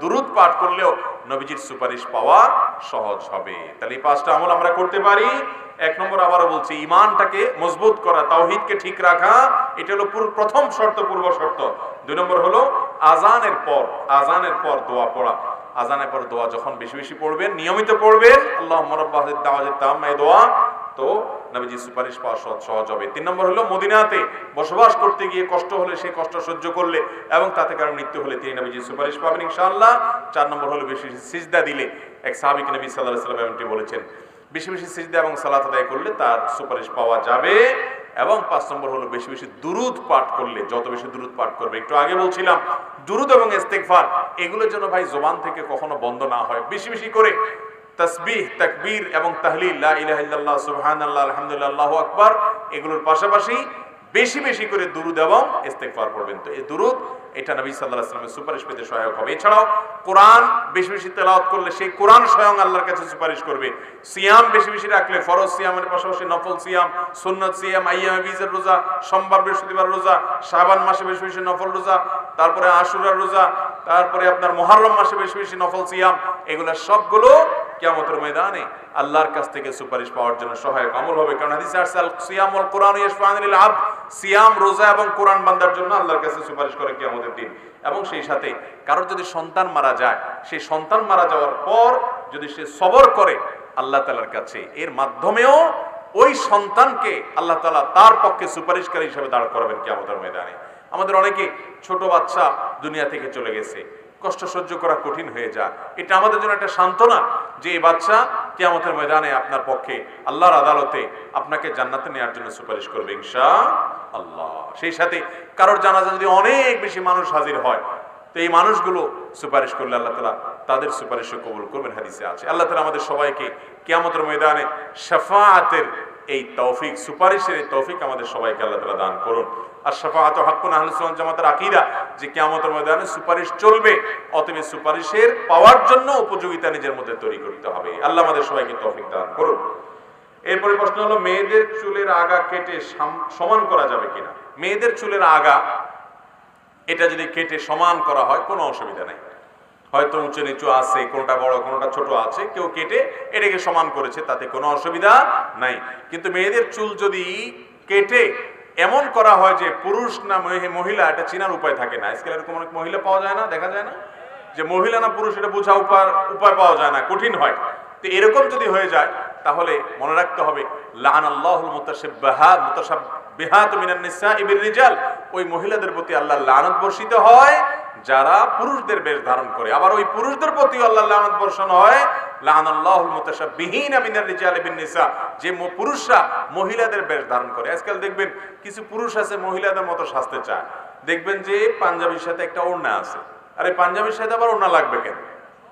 দুরুদ পাঠ করলেও নবীজির সুপারিশ পাওয়া সহজ হবে। তাহলে এই পাঁচটা আমল আমরা করতে পারি। এক নম্বর আবারও বলছি ইমানটাকে মজবুত করা, তাওহিদকে ঠিক রাখা, এটা হলো পুর- প্রথম শর্ত, পূর্ব শর্ত। দুই নম্বর হলো আজানের পর আজানের পর দোয়া পড়া। আজানের পর দোয়া যখন বেশি বেশি পড়বেন, নিয়মিত পড়বেন আল্লাহ মরব্বাহিদ দাওয়াজিদ তাম্মা এই দোয়া। তো নবীজি সুপারিশ পাওয়া সহজ হবে। তিন নম্বর হলো, মদিনাতে বসবাস করতে গিয়ে কষ্ট হলে সেই কষ্ট সহ্য করলে এবং তাতে কারও মৃত্যু হলে তিনি নবীজি সুপারিশ পাবেন ইনশাআল্লাহ। চার নম্বর হলো, বেশি সিজদা দিলে এক সাহাবিক নবী সাল্লাহ সাল্লাম এমনটি বলেছেন, বেশি বেশি সিজদা এবং সালাত আদায় করলে তার সুপারিশ পাওয়া যাবে এবং পাঁচ নম্বর হলো, বেশি বেশি দুরুদ পাঠ করলে, যত বেশি দুরুদ পাঠ করবে। একটু আগে বলছিলাম, দুরুদ এবং ইস্তেগফার এগুলোর জন্য ভাই জবান থেকে কখনো বন্ধ না হয়। বেশি বেশি করে তসবিহ, তাকবীর এবং তাহলিল, লা ইলাহা ইল্লাল্লাহ, সুবহানাল্লাহ, আলহামদুলিল্লাহ আকবার, এগুলোর পাশাপাশি বেশি বেশি করে দুরুদ এবং ইস্তেগফার পড়বেন। তো এই দুরুদ, এটা নবী সাল্লাল্লাহু আলাইহি সুপারিশ পেতে সহায়ক হবে। এছাড়াও কোরআন বেশি বেশি তেলাওয়াত করলে সেই কোরআন স্বয়ং আল্লাহর কাছে সুপারিশ করবে। সিয়াম বেশি বেশি রাখলে ফরজ সিয়ামের পাশাপাশি নফল সিয়াম, সুন্নত সিয়াম, আইয়াম বীজের রোজা, সোমবার বৃহস্পতিবার রোজা, শাবান মাসে বেশি বেশি নফল রোজা, তারপরে আশুরার রোজা, তারপরে আপনার মুহররম মাসে বেশি বেশি নফল সিয়াম, এগুলা সবগুলো কিয়ামতের ময়দানে আল্লাহর কাছ থেকে সুপারিশ পাওয়ার জন্য সহায়ক আমল হবে। কারণ হাদিসে আসছে, আল সিয়াম কোরআন ইয়াশফাআনিল আবদ সিয়াম, রোজা এবং কোরআন বান্দার জন্য আল্লাহর কাছে সুপারিশ করে কিয়ামতের দিন। এবং সেই সাথে কারোর যদি সন্তান মারা যায়, সেই সন্তান মারা যাওয়ার পর যদি সে সবর করে আল্লাহ তাআলার কাছে, এর মাধ্যমেও ওই সন্তানকে আল্লাহ তালা তার পক্ষে সুপারিশকারী হিসেবে দাঁড় করাবেন কিয়ামতের ময়দানে। আমাদের অনেকে ছোট বাচ্চা দুনিয়া থেকে চলে গেছে। কষ্ট সহ্য করা কঠিন হয়ে যায় এটা আমাদের জন্য একটা সান্ত্বনা যে এই বাচ্চা কিয়ামতের ময়দানে আপনার পক্ষে আল্লাহর আদালতে আপনাকে জান্নাতে নেওয়ার জন্য সুপারিশ করবে ইনশা আল্লাহ সেই সাথে কারোর জানাজা যদি অনেক বেশি মানুষ হাজির হয়, তো এই মানুষগুলো সুপারিশ করলে আল্লাহ তালা তাদের সুপারিশও কবুল করবেন হাদিসে আছে। আল্লাহ তালা আমাদের সবাইকে কেয়ামতের ময়দানে শাফাআতের এই তৌফিক, সুপারিশের এই তৌফিক আমাদের সবাইকে আল্লাহ তালা দান করুন। আর শাফাআত হাক্কুন আহলুস সুন্নাত জামাতের আকীদা, যে কিয়ামতের ময়দানে সুপারিশ চলবে, অতএব সুপারিশের পাওয়ার জন্য উপযোগিতা নিজের মধ্যে তৈরি করতে হবে। আল্লাহ আমাদের সবাইকে তৌফিক দান করুন। এরপরে প্রশ্ন হলো, মেয়েদের চুলের আগা কেটে সমান করা যাবে কিনা? মেয়েদের চুলের আগা, এটা যদি কেটে সমান করা হয়, কোনো অসুবিধা নেই। হয়তো উঁচু নিচু আছে, কোনটা বড়, কোনটা ছোট আছে, কেউ কেটে এটাকে সমান করেছে, তাতে কোনো অসুবিধা নাই। কিন্তু মেয়েদের চুল যদি কেটে এমন করা হয় যে পুরুষ না মহি- মহিলা, এটা চিনার উপায় থাকে না। আজকাল এরকম অনেক মহিলা পাওয়া যায় না, দেখা যায় না? যে মহিলা না পুরুষ, এটা বোঝা উপায় উপায় পাওয়া যায় না, কঠিন হয়। তো এরকম যদি হয়ে যায়, তাহলে মনে রাখতে হবে লান নিসা ওই মহিলাদের প্রতি আল্লাহ লানত বর্ষিত হয়, যারা পুরুষদের বেশ ধারণ করে। আবার ওই পুরুষদের প্রতি আল্লাহ লানত বর্ষণ হয় লান আল্লাহুল মুতাশাব্বিহিনা মিনার রিজাল নিসা। যে পুরুষরা মহিলাদের বেশ ধারণ করে। আজকাল দেখবেন কিছু পুরুষ আছে মহিলাদের মতো সাজতে চায়। দেখবেন যে পাঞ্জাবির সাথে একটা ওড়না আছে। আরে পাঞ্জাবির সাথে আবার ওড়না লাগবে কেন?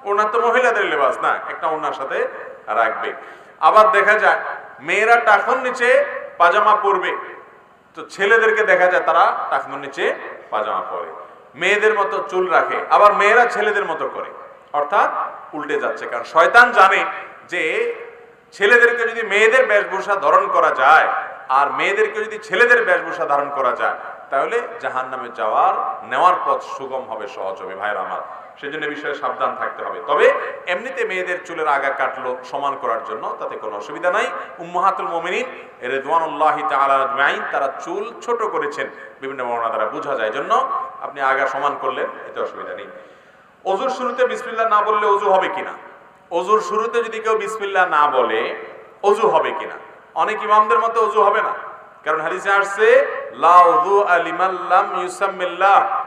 ওনার তো মহিলাদের লেবাস না, একটা ওনার সাথে রাখবে। আবার দেখা যায়, মেয়েরা টাকন নিচে পাজামা পরবে। তো ছেলেদেরকে দেখা যায় তারা টাকনোর নিচে পাজামা পরে। মেয়েদের মতো চুল রাখে। আবার মেয়েরা ছেলেদের মতো করে। অর্থাৎ উল্টে যাচ্ছে। কারণ শয়তান জানে যে ছেলেদেরকে যদি মেয়েদের বেশভূষা ধারণ করা যায় আর মেয়েদেরকে যদি ছেলেদের বেশভূষা ধারণ করা যায়, তাহলে জাহান নামে যাওয়ার, নেওয়ার পথ সুগম হবে, সহজ হবে। ভাইয়ের আমার, সেজন্য এ বিষয়ে সাবধান থাকতে হবে। তবে এমনিতে মেয়েদের চুলের আগা কাটলো সমান করার জন্য, তাতে কোনো অসুবিধা নাই। উম্মাহাতুল মুমিনিন রেদওয়ানুল্লাহি তাআলা আজমাইন, তারা চুল ছোট করেছেন। বিভিন্ন বর্ণনা দ্বারা বোঝা যায়। জন্য আপনি আগা সমান করলেন, এতে অসুবিধা নেই। অজুর শুরুতে বিসমিল্লা না বললে অজু হবে কিনা? অজুর শুরুতে যদি কেউ বিসমিল্লা না বলে অজু হবে কিনা? অনেক ইমামদের মতে অজু হবে না। কারণ হাদিসে আসছে, লা উযু আলিমাল্লাম ইউসাম্মিল্লাহ।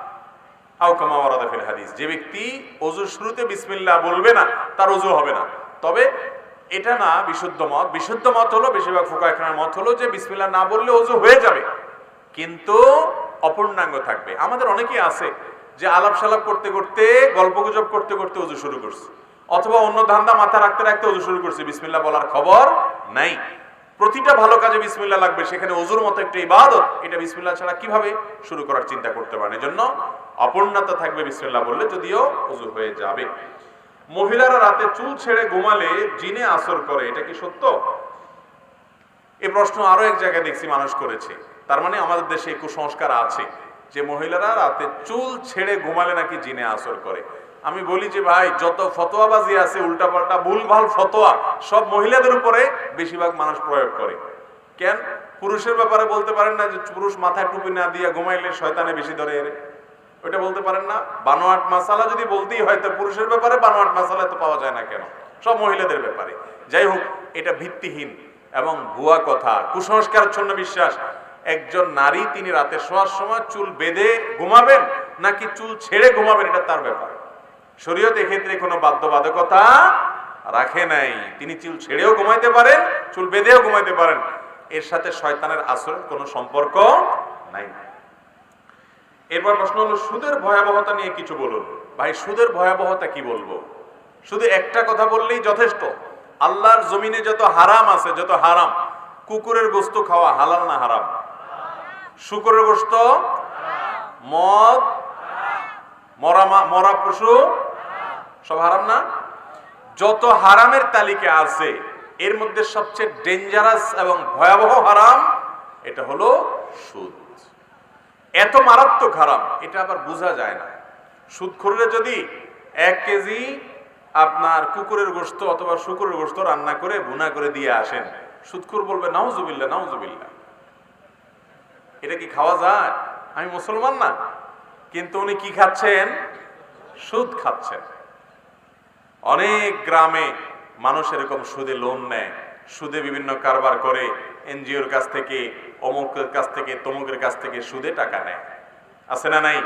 আও কামা হাদিস। যে ব্যক্তি অজুর শুরুতে বিসমিল্লাহ বলবে না, তার অজু হবে না। তবে এটা না বিশুদ্ধ মত। বিশুদ্ধ মত হলো, বেশিরভাগ ফোকায়খানার মত হলো যে বিসমিল্লাহ না বললে অজু হয়ে যাবে। কিন্তু অপূর্ণাঙ্গ থাকবে। আমাদের অনেকেই আছে যে আলাপ সালাপ করতে করতে, গল্প গুজব করতে করতে অজু শুরু করছে। অথবা অন্য ধান্দা মাথা রাখতে রাখতে অজু শুরু করছে, বিসমিল্লাহ বলার খবর নাই। প্রতিটা ভালো কাজে বিসমিল্লাহ লাগবে, সেখানে অজুর মতো একটা ইবাদত, এটা বিসমিল্লাহ ছাড়া কীভাবে শুরু করার চিন্তা করতে পারেন? এজন্য অপূর্ণতা থাকবে বিসমিল্লাহ বললে, যদিও অজু হয়ে যাবে। মহিলারা রাতে চুল ছেড়ে ঘুমালে জিনে আসর করে, এটা কি সত্য? এ প্রশ্ন আরও এক জায়গায় দেখছি মানুষ করেছে। তার মানে আমাদের দেশে কুসংস্কার আছে। যে মহিলারা রাতে চুল ছেড়ে ঘুমালে নাকি জিনে আসর করে। আমি বলি যে, ভাই, যত ফতোয়াবাজি আছে, উল্টাপাল্টা ভুলভাল ফতোয়া, সব মহিলাদের উপরে বেশিরভাগ মানুষ প্রয়োগ করে। কেন? পুরুষের ব্যাপারে বলতে পারেন না যে, পুরুষ মাথায় টুপি না দিয়ে ঘুমাইলে শয়তানে বেশি ধরে এরে। ওইটা বলতে পারেন না। বানোয়াট মাসালা যদি বলতেই হয়, তো পুরুষের ব্যাপারে বানোয়াট মাসালা তো পাওয়া যায় না কেন? সব মহিলাদের ব্যাপারে। যাই হোক, এটা ভিত্তিহীন এবং ভুয়া কথা, কুসংস্কারচ্ছন্ন বিশ্বাস। একজন নারী তিনি রাতে শোয়ার সময় চুল বেঁধে ঘুমাবেন নাকি চুল ছেড়ে ঘুমাবেন, এটা তার ব্যাপার। শরীয়ত এক্ষেত্রে কোনো বাধ্যবাধকতা রাখে নাই। তিনি চুল ছেড়েও ঘুমাইতে পারেন, চুল বেঁধেও ঘুমাইতে পারেন। এর সাথে শয়তানের আসরের কোনো সম্পর্ক নাই। এরপর প্রশ্ন হলো, সুদের ভয়াবহতা নিয়ে কিছু বলুন। ভাই, সুদের ভয়াবহতা কি বলব? শুধু একটা কথা বললেই যথেষ্ট। আল্লাহর জমিনে যত হারাম আছে, যত হারাম, কুকুরের গোস্ত খাওয়া হালাল না হারাম? শুকুরের গোস্ত মদ, মরা পশু, সব হারাম না? যত হারামের তালিকা আছে, এর মধ্যে সবচেয়ে ডেঞ্জারাস এবং ভয়াবহ হারাম, এটা হলো সুদ। এত মারাত্মক হারাম, এটা আবার বোঝা যায় না। সুদ করলে যদি এক কেজি আপনার কুকুরের গোস্ত অথবা শুকুরের গোস্ত রান্না করে, ভুনা করে দিয়ে আসেন, সুদখুর বলবে নাউজুবিল্লা নাউজুবিল্লা এটা কি খাওয়া যায়? আমি মুসলমান না। কিন্তু উনি কি খাচ্ছেন? সুদ খাচ্ছেন। অনেক গ্রামে মানুষ এরকম সুদে লোন নেয়। সুদে বিভিন্ন কারবার করে এনজিওর কাছ থেকে, অমুকের কাছ থেকে, তমুকের কাছ থেকে সুদে টাকা নেয়। আছে না নাই?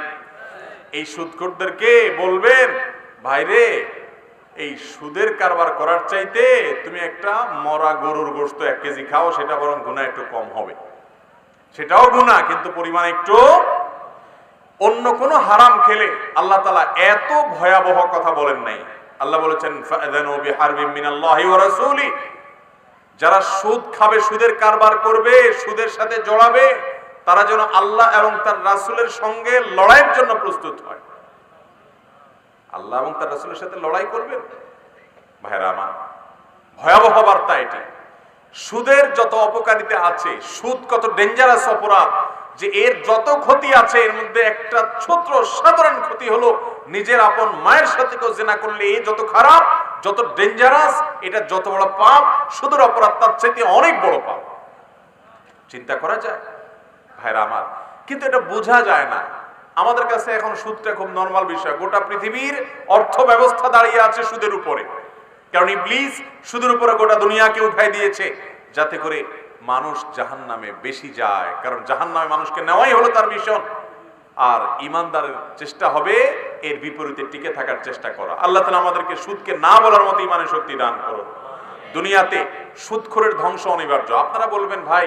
এই সুদখোরদেরকে বলবেন, ভাইরে, এই সুদের কারবার করার চাইতে তুমি একটা মরা গরুর গোস্ত এক কেজি খাও, সেটা বরং গুণা একটু কম হবে। সেটাও গুণা কিন্তু পরিমাণ একটু অন্য কোন হারাম খেলে আল্লাহ তালা এত ভয়াবহ কথা বলেন নাই। আল্লাহ বলেছেন যারা সুদ খাবে, সুদের কারবার করবে, সুদের সাথে জড়াবে, তারা যেন আল্লাহ এবং তার রাসূলের সঙ্গে লড়াইয়ের জন্য প্রস্তুত হয়। আল্লাহ এবং তার রাসূলের সাথে লড়াই করবেন? ভাইরা আমার, ভয়াবহ বার্তা এটি। সুদের যত অপকারিতা আছে, সুদ কত ডেঞ্জারাস অপরাধ, যে এর যত ক্ষতি আছে, এর মধ্যে একটা ছোট্ট সাধারণ ক্ষতি হলো নিজের আপন মায়ের সাথে কেউ জেনা করলে এই যত খারাপ, যত ডেঞ্জারাস এটা যত বড় পাপ, সুদের অপরাধ তার চাইতে অনেক বড় পাপ। চিন্তা করা যায়, ভাইরা আমার, কিন্তু এটা বোঝা যায় না। আমাদের কাছে এখন সুদটা খুব নর্মাল বিষয়, গোটা পৃথিবীর অর্থ ব্যবস্থা দাঁড়িয়ে আছে সুদের উপরে। কারণ ইবলিস সুদের উপরে গোটা দুনিয়াকে উঠাই দিয়েছে, যাতে করে মানুষ জাহান নামে বেশি যায়। কারণ জাহান নামে মানুষকে নেওয়াই হলো তার মিশন আর ইমানদারের চেষ্টা হবে, এর বিপরীতে টিকে থাকার চেষ্টা করা। আল্লাহ তালা আমাদেরকে সুদকে না বলার মতো ইমানের শক্তি দান করুন। দুনিয়াতে সুদখোরের ধ্বংস অনিবার্য। আপনারা বলবেন, ভাই,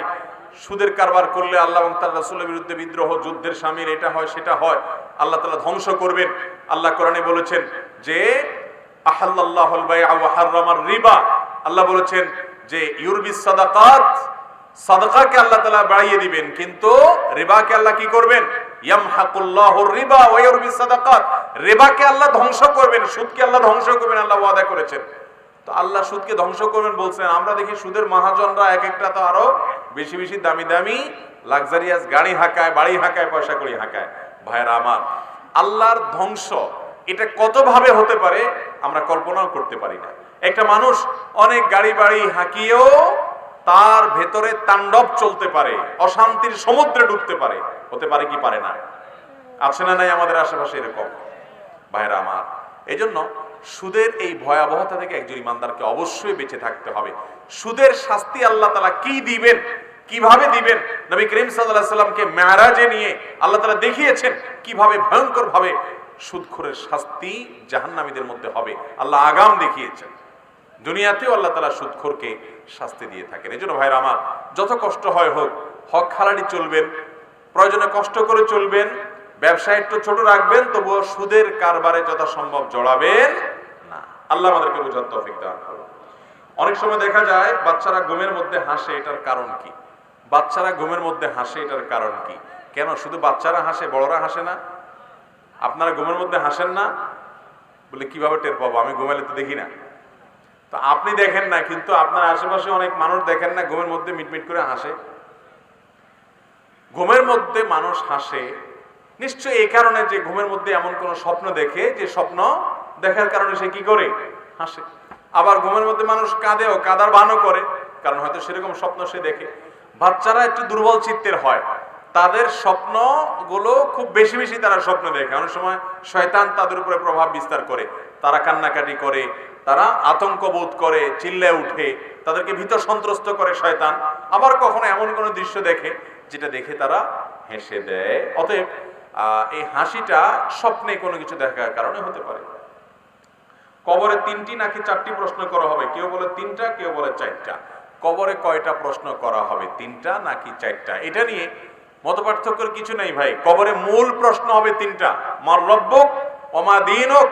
সুদের কারবার করলে আল্লাহ এবং তার রাসূলের বিরুদ্ধে বিদ্রোহ, যুদ্ধের স্বামীর এটা হয়, সেটা হয়। আল্লাহ তালা ধ্বংস করবেন। আল্লাহ কোরআনে বলেছেন যে রিবা। আল্লাহ বলেছেন যে, ইউরবিস সাদাকাত, সাদাকাকে আল্লাহ তাআলা বাড়িয়ে দিবেন, কিন্তু রিবাকে আল্লাহ কি করবেন? রিবা রিবাকে আল্লাহ ধ্বংস করবেন, সুদকে আল্লাহ ধ্বংস করবেন, আল্লাহ ওয়াদা করেছেন। তো আল্লাহ সুদকে ধ্বংস করবেন বলছেন, আমরা দেখি সুদের মহাজনরা এক একটা তো আরও বেশি বেশি দামি দামি, লাক্সারিয়াস গাড়ি হাঁকায়, বাড়ি হাঁকায়, পয়সা করি হাঁকায়। ভাইরা আমার, আল্লাহর ধ্বংস এটা কতভাবে হতে পারে, আমরা কল্পনাও করতে পারি না। একটা মানুষ অনেক গাড়ি বাড়ি হাঁকিয়েও তার ভেতরে তাণ্ডব চলতে পারে, অশান্তির সমুদ্রে ডুবতে পারে, হতে পারে কি পারে না? আছে না নাই আমাদের আশেপাশে এরকম? ভাইরা আমার এই জন্য সুদের এই ভয়াবহতা থেকে একজন ইমানদারকে অবশ্যই বেঁচে থাকতে হবে। সুদের শাস্তি আল্লাহ তালা কি দিবেন, কীভাবে দিবেন? নবী করিম সাল্লাহ সাল্লামকে মেয়ারাজে নিয়ে আল্লাহ তালা দেখিয়েছেন কীভাবে ভয়ঙ্কর ভাবে সুদখোরের শাস্তি জাহান্নামীদের মধ্যে হবে। আল্লাহ আগাম দেখিয়েছেন। দুনিয়াতেও আল্লাহ তালা সুদখোরকে শাস্তি দিয়ে থাকেন। এই জন্য ভাইরা আমার, যত কষ্ট হয় হোক, হক খালাড়ি চলবেন, প্রয়োজনে কষ্ট করে চলবেন, ব্যবসা একটু ছোট রাখবেন, তবুও সুদের কারবারে যথাসম্ভব জড়াবেন না। আল্লাহ আমাদেরকে বোঝার তৌফিক দান করুন। অনেক সময় দেখা যায়, বাচ্চারা ঘুমের মধ্যে হাসে, এটার কারণ কি? বাচ্চারা ঘুমের মধ্যে হাসে, এটার কারণ কি? কেন? শুধু বাচ্চারা হাসে, বড়রা হাসে না? আপনারা ঘুমের মধ্যে হাসেন না? বলে, কীভাবে টের পাবো? আমি ঘুমাইলে তো দেখি না। তো আপনি দেখেন না, কিন্তু আপনার আশেপাশে অনেক মানুষ দেখেন না, ঘুমের মধ্যে মিটমিট করে হাসে। ঘুমের মধ্যে মানুষ হাসে, নিশ্চয়ই এই কারণে যে ঘুমের মধ্যে এমন কোন স্বপ্ন দেখে, যে স্বপ্ন দেখার কারণে সে কি করে? হাসে। আবার ঘুমের মধ্যে মানুষ কাঁদেও, কাদার বানও করে, কারণ হয়তো সেরকম স্বপ্ন সে দেখে। বাচ্চারা একটু দুর্বল চিত্তের হয়। তাদের স্বপ্নগুলো খুব বেশি বেশি তারা স্বপ্ন দেখে। অনেক সময় শয়তান তাদের উপরে প্রভাব বিস্তার করে। তারা কান্নাকাটি করে, তারা আতঙ্ক বোধ করে, চিল্লে উঠে, তাদেরকে ভীত সন্ত্রস্ত করে শয়তান। আবার কখনো এমন কোনো দৃশ্য দেখে যেটা দেখে তারা হেসে দেয়। অতএব এই হাসিটা স্বপ্নে কোনো কিছু দেখার কারণে হতে পারে। কবরে তিনটি নাকি চারটি প্রশ্ন করা হবে? কেউ বলে তিনটা, কেউ বলে চারটা। কবরে কয়টা প্রশ্ন করা হবে? তিনটা নাকি চারটা? এটা নিয়ে মত কিছু নেই ভাই। কবরে মূল প্রশ্ন হবে তিনটা। মার রব্বক দিনক